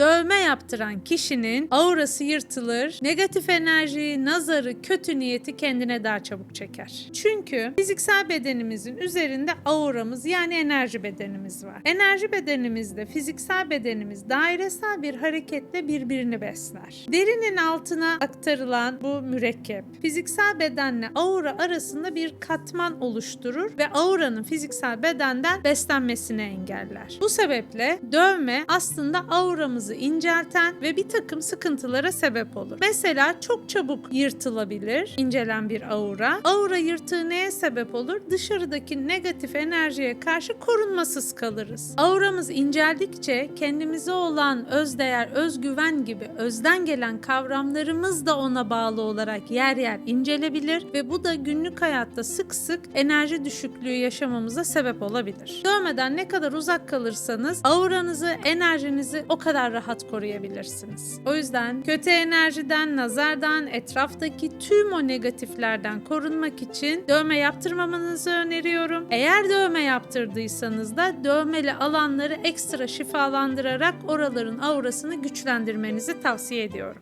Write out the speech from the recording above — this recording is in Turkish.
dövme yaptıran kişinin aurası yırtılır, negatif enerjiyi, nazarı, kötü niyeti kendine daha çabuk çeker. Çünkü fiziksel bedenimizin üzerinde auramız yani enerji bedenimiz var. Enerji bedenimizde fiziksel bedenimiz dairesel bir hareketle birbirini besler. Derinin altına aktarılan bu mürekkep fiziksel bedenle aura arasında bir katman oluşturur ve auranın fiziksel bedenden beslenmesini engeller. Bu sebeple dövme aslında auramızı incelten ve bir takım sıkıntılara sebep olur. Mesela çok çabuk yırtılabilir incelen bir aura. Aura yırtığı neye sebep olur? Dışarıdaki negatif enerjiye karşı korunmasız kalırız. Auramız inceldikçe kendimize olan özdeğer, özgüven gibi özden gelen kavramlarımız da ona bağlı olarak yer yer incelebilir ve bu da günlük hayatta sık sık enerji düşüklüğü yaşamamıza sebep olabilir. Dövmeden ne kadar uzak kalırsanız auranızı, enerjinizi o kadar rahat koruyabilirsiniz. O yüzden kötü enerjiden, nazardan, etraftaki tüm o negatiflerden korunmak için dövme yaptırmamanızı öneriyorum. Eğer dövme yaptırdıysanız da dövmeli alanları ekstra şifalandırarak oraların aurasını güçlendirmenizi tavsiye ediyorum.